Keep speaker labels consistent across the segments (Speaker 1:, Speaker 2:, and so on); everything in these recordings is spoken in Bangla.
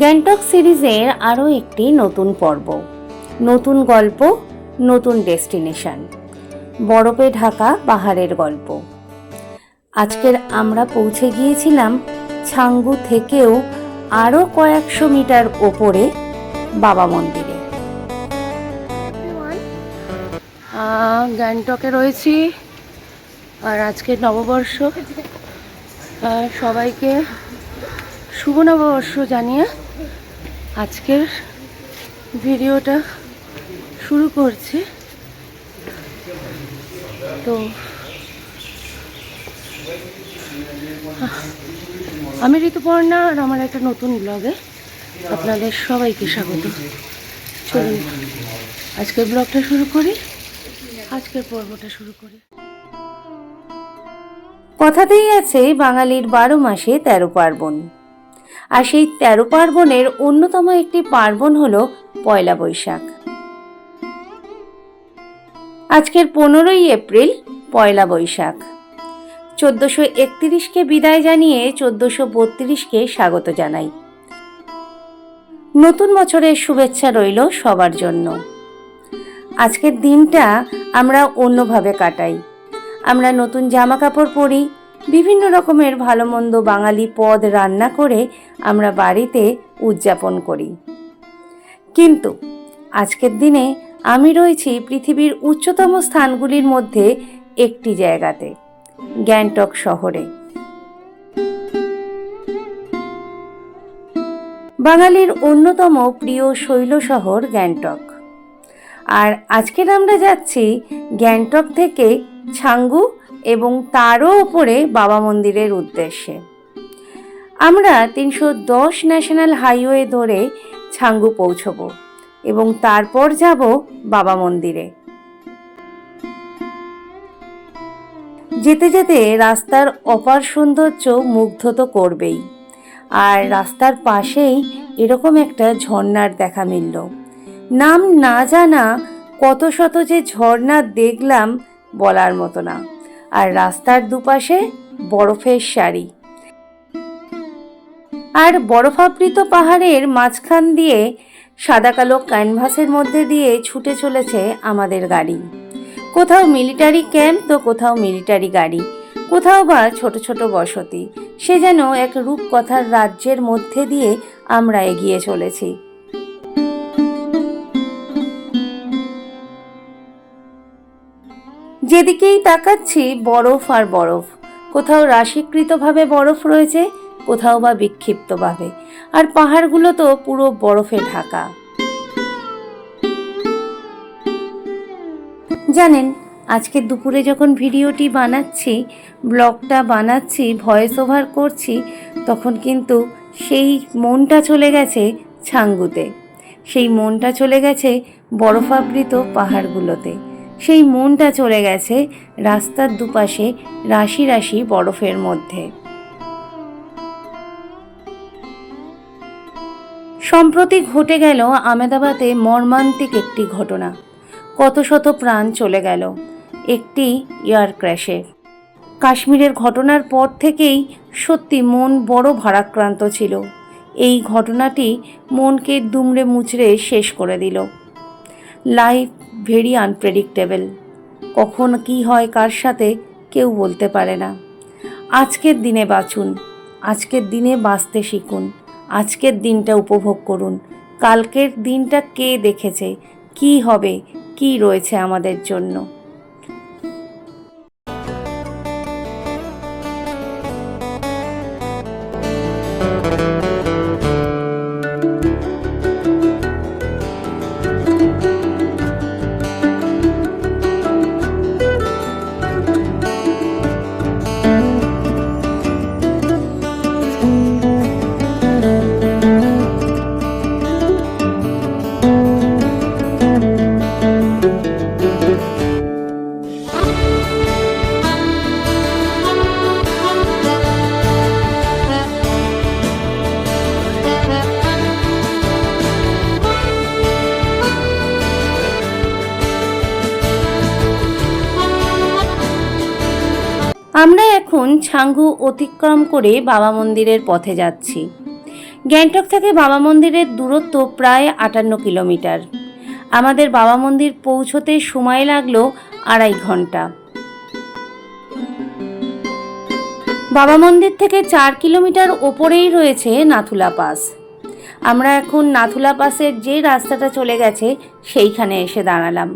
Speaker 1: গ্যাংটক সিরিজের আরও একটি নতুন পর্ব। নতুন গল্প, নতুন ডেস্টিনেশন। বরফে ঢাকা পাহাড়ের গল্প। আজকের আমরা পৌঁছে গিয়েছিলাম ছাঙ্গু থেকেও আরও কয়েকশো মিটার ওপরে বাবা মন্দিরে। গ্যাংটকে রয়েছি আর আজকে নববর্ষ। সবাইকে শুভ নববর্ষ জানিয়ে আজকের ভিডিওটা শুরু করছি। তো আমি ঋতুপর্ণা আর আমার একটা নতুন ব্লগে আপনাদের সবাইকে স্বাগত। চলুন, আজকের ব্লগটা শুরু করি। আজকের পর্বটা শুরু করি। কথাতেই আছে, বাঙালির বারো মাসে তেরো পার্বণ। আর সেই তেরো পার্বণের অন্যতম একটি পার্বণ হলো পয়লা বৈশাখ। আজকের পনেরোই এপ্রিল, পয়লা বৈশাখ। চোদ্দশো একত্রিশকে বিদায় জানিয়ে চোদ্দশো বত্রিশকে স্বাগত জানাই। নতুন বছরের শুভেচ্ছা রইল সবার জন্য। আজকের দিনটা আমরা অন্যভাবে কাটাই। আমরা নতুন জামা কাপড় পরি বিভিন্ন রকমের ভালো মন্দ বাঙালি পদ রান্না করে আমরা বাড়িতে উদযাপন করি। কিন্তু আজকের দিনে আমি রয়েছি পৃথিবীর উচ্চতম স্থানগুলির মধ্যে একটি জায়গাতে, গ্যাংটক শহরে। বাঙালির অন্যতম প্রিয় শৈল শহর গ্যাংটক। আর আজকের আমরা যাচ্ছি গ্যাংটক থেকে ছাঙ্গু এবং তারও ওপরে বাবা মন্দিরের উদ্দেশ্যে। আমরা তিনশো দশ ন্যাশনাল হাইওয়ে ধরে ছাঙ্গু পৌঁছব এবং তারপর যাব বাবা মন্দিরে। যেতে যেতে রাস্তার অপার সৌন্দর্য মুগ্ধ তো করবেই। আর রাস্তার পাশেই এরকম একটা ঝর্ণার দেখা মিলল। নাম না জানা কত শত যে ঝর্ণা দেখলাম বলার মতো না। আর রাস্তার দুপাশে বরফের সারি আর বরফাবৃত পাহাড়ের মাঝখান দিয়ে সাদা কালো ক্যানভাসের মধ্যে দিয়ে ছুটে চলেছে আমাদের গাড়ি। কোথাও মিলিটারি ক্যাম্প তো কোথাও মিলিটারি গাড়ি। কোথাও বা ছোট ছোট বসতি। সে যেন এক রূপকথার রাজ্যের মধ্যে দিয়ে আমরা এগিয়ে চলেছি। যেদিকেই তাকাচ্ছি, বরফ আর বরফ। কোথাও রাশিকৃতভাবে বরফ রয়েছে, কোথাও বা বিক্ষিপ্তভাবে। আর পাহাড়গুলো তো পুরো বরফে ঢাকা। জানেন, আজকে দুপুরে যখন ভিডিওটি বানাচ্ছি, ব্লগটা বানাচ্ছি, ভয়েস ওভার করছি, তখন কিন্তু সেই মনটা চলে গেছে ছাঙ্গুতে। সেই মনটা চলে গেছে বরফাবৃত পাহাড়গুলোতে। সেই মনটা চলে গেছে রাস্তার দুপাশে রাশি রাশি বরফের মধ্যে। সম্প্রতি ঘটে গেল আমেদাবাদে মর্মান্তিক একটি ঘটনা। কত শত প্রাণ চলে গেল। একটি এয়ার ক্র্যাশে। কাশ্মীরের ঘটনার পর থেকেই সত্যি মন বড় ভারাক্রান্ত ছিল। এই ঘটনাটি মনকে দুমড়ে মুচড়ে শেষ করে দিল। লাইফ ভেরি আনপ্রেডিক্টেবল কখন কি হয় কার সাথে কেউ বলতে পারে না। আজকের দিনে বাঁচুন, আজকের দিনে বাঁচতে শিখুন, আজকের দিনটা উপভোগ করুন। কালকের দিনটা কে দেখেছে, কি হবে, কি রয়েছে আমাদের জন্য। এখন ছাঙ্গু অতিক্রম করে বাবা মন্দিরের পথে যাচ্ছি। গ্যাংটক থেকে বাবা মন্দিরের দূরত্ব প্রায় আটান্ন কিলোমিটার। আমাদের বাবা মন্দির পৌঁছতে সময় লাগল আড়াই ঘণ্টা। বাবা মন্দির থেকে চার কিলোমিটার ওপরেই রয়েছে নাথুলা পাস। আমরা এখন নাথুলা পাসের যে রাস্তাটা চলে গেছে, সেইখানে এসে দাঁড়ালাম।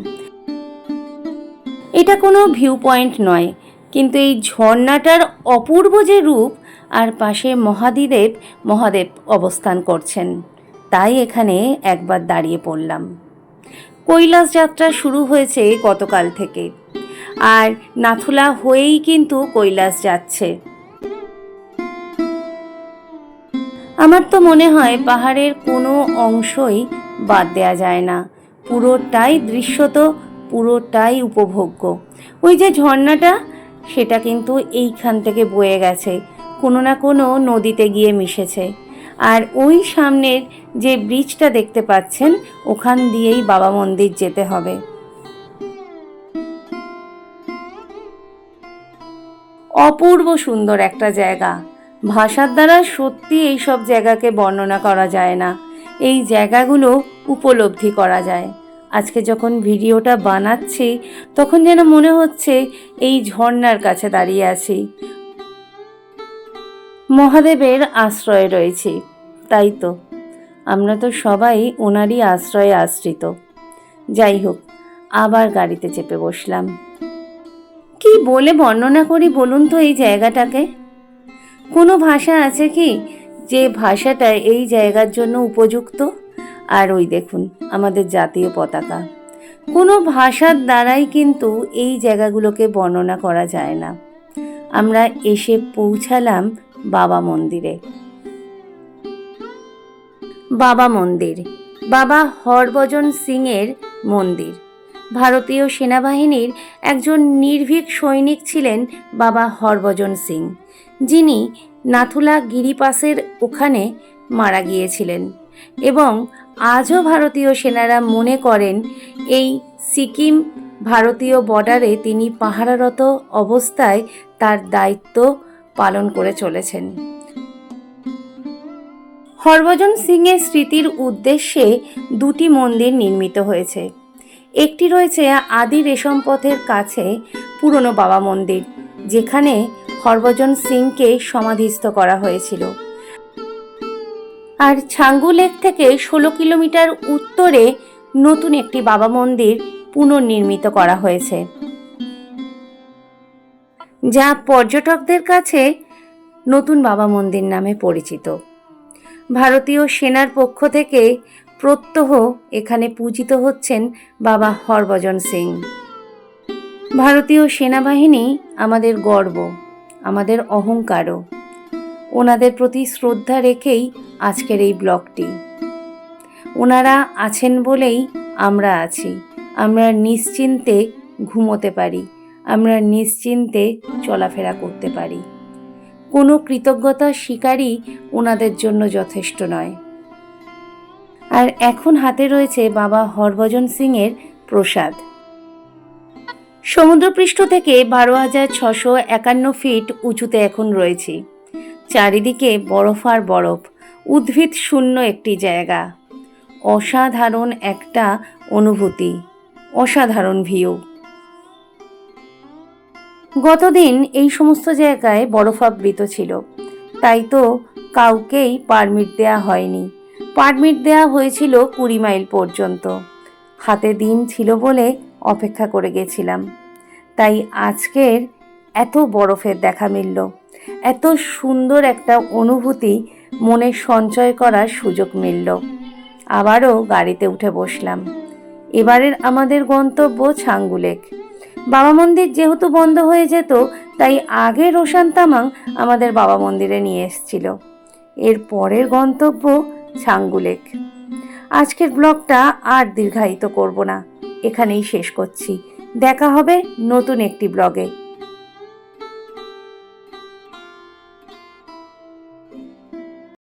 Speaker 1: এটা কোনো ভিউ পয়েন্ট নয়। কিন্তু এই ঝর্ণাটার অপূর্ব যে রূপ আর পাশে মহাদিদেব, মহাদেব অবস্থান করছেন। তাই এখানে একবার দাঁড়িয়ে পড়লাম। কৈলাস যাত্রা শুরু হয়েছে গতকাল থেকে। আর নাথুলা হয়েই কিন্তু কৈলাস যাচ্ছে। আমার তো মনে হয় পাহাড়ের কোনো অংশই বাদ দেওয়া যায় না। পুরোটাই দৃশ্যত, পুরোটাই উপভোগ্য। ওই যে ঝর্ণাটা সেটা কিন্তু এইখান থেকে বয়ে গেছে, কোনো না কোনো নদীতে গিয়ে মিশেছে। আর ওই সামনের যে ব্রিজটা দেখতে পাচ্ছেন, ওখান দিয়েই বাবা মন্দির যেতে হবে। অপূর্ব সুন্দর একটা জায়গা। ভাষার দ্বারা সত্যি এই সব জায়গাকে বর্ণনা করা যায় না। এই জায়গাগুলো উপলব্ধি করা যায়। আজকে যখন ভিডিওটা বানাচ্ছি, তখন যেন মনে হচ্ছে এই ঝর্ণার কাছে দাঁড়িয়ে আছি। মহাদেবের আশ্রয়ে রয়েছি, তাই তো। আমরা তো সবাই ওনারই আশ্রয়ে আশ্রিত। যাই হোক, আবার গাড়িতে চেপে বসলাম। কি বলে বর্ণনা করি বলুন তো এই জায়গাটাকে? কোনো ভাষা আছে কি? যে ভাষাটা এই জায়গার জন্য উপযুক্ত? আর ওই দেখুন, আমাদের জাতীয় পতাকা। কোনো ভাষার দ্বারাই কিন্তু এই জায়গাগুলোকে বর্ণনা করা যায় না। আমরা এসে পৌঁছালাম বাবা মন্দিরে। বাবা মন্দির, বাবা হরভজন সিংয়ের মন্দির। ভারতীয় সেনাবাহিনীর একজন নির্ভীক সৈনিক ছিলেন বাবা হরভজন সিং। যিনি নাথুলা গিরিপাসের ওখানে মারা গিয়েছিলেন। এবং আজও ভারতীয় সেনারা মনে করেন, এই সিকিম ভারতীয় বর্ডারে তিনি পাহারারত অবস্থায় তার দায়িত্ব পালন করে চলেছেন। হরভজন সিংয়ের স্মৃতির উদ্দেশ্যে দুটি মন্দির নির্মিত হয়েছে। একটি রয়েছে আদি রেশম পথের কাছে পুরনো বাবা মন্দির, যেখানে হরভজন সিংকে সমাধিস্থ করা হয়েছিল। আর ছাঙ্গু লেক থেকে ষোলো কিলোমিটার উত্তরে নতুন একটি বাবা মন্দির পুনর্নির্মিত করা হয়েছে। যা পর্যটকদের কাছে নতুন বাবা মন্দির নামে পরিচিত। ভারতীয় সেনার পক্ষ থেকে প্রত্যহ এখানে পূজিত হচ্ছেন বাবা হরভজন সিং। ভারতীয় সেনাবাহিনী আমাদের গর্ব, আমাদের অহংকারও। ওনাদের প্রতি শ্রদ্ধা রেখেই আজকের এই ব্লগটি। ওনারা আছেন বলেই আমরা আছি। আমরা নিশ্চিন্তে ঘুমোতে পারি। আমরা নিশ্চিন্তে চলাফেরা করতে পারি। কোনো কৃতজ্ঞতার শিকারই ওনাদের জন্য যথেষ্ট নয়। আর এখন হাতে রয়েছে বাবা হরভজন সিংয়ের প্রসাদ। সমুদ্রপৃষ্ঠ থেকে বারো হাজার ছশো একান্ন ফিট উঁচুতে এখন রয়েছি। চারিদিকে বরফ আর বরফ, উদ্ভিদ শূন্য একটি জায়গা। অসাধারণ একটা অনুভূতি, অসাধারণ ভিউ। গতদিন এই সমস্ত জায়গায় বরফাবৃত ছিল। তাই তো কাউকেই পারমিট দেয়া হয়নি। পারমিট দেয়া হয়েছিল কুড়ি মাইল পর্যন্ত। হাতে দিন ছিল বলে অপেক্ষা করে গেছিলাম। তাই আজকের এত বরফের দেখা মিলল। এত সুন্দর একটা অনুভূতি মনে সঞ্চয় করার সুযোগ মিলল। আবারও গাড়িতে উঠে বসলাম। এবারের আমাদের গন্তব্য ছাঙ্গুলেক। বাবা মন্দির যেহেতু বন্ধ হয়ে যেত, তাই আগে রোশান তামাং আমাদের বাবা মন্দিরে নিয়ে এসছিল। এর পরের গন্তব্য ছাঙ্গুলেক। আজকের ব্লগটা আর দীর্ঘায়িত করব না। এখানেই শেষ করছি। দেখা হবে নতুন একটি ব্লগে।